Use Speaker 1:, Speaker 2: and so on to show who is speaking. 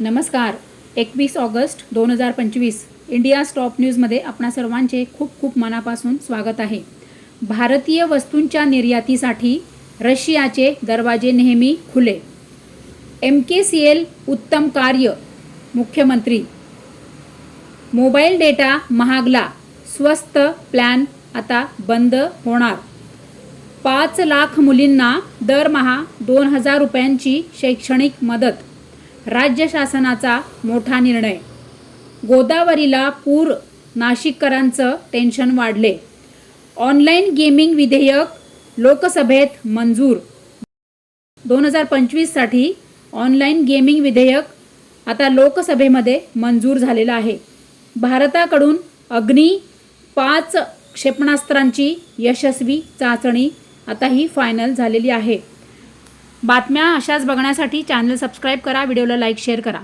Speaker 1: नमस्कार. एकवीस ऑगस्ट दोन हजार पंचवीस इंडिया स्टॉप न्यूजमध्ये आपणा सर्वांचे खूप खूप मनापासून स्वागत आहे. भारतीय वस्तूंच्या निर्यातीसाठी रशियाचे दरवाजे नेहमी खुले. एम के सी एल उत्तम कार्य मुख्यमंत्री. मोबाईल डेटा महागला स्वस्त प्लॅन आता बंद होणार. पाच लाख मुलींना दरमहा दोन हजार रुपयांची शैक्षणिक मदत. राज्य शासनाचा मोठा निर्णय. गोदावरीला पूर नाशिककरांचं टेन्शन वाढले. ऑनलाईन गेमिंग विधेयक लोकसभेत मंजूर. दोन हजार पंचवीससाठी ऑनलाईन गेमिंग विधेयक आता लोकसभेमध्ये मंजूर झालेलं आहे. भारताकडून अग्नी पाच क्षेपणास्त्रांची यशस्वी चाचणी आता ही फायनल झालेली आहे. बातम्या अशाच बघण्यासाठी चॅनल सबस्क्राईब करा व्हिडिओला लाईक शेअर करा.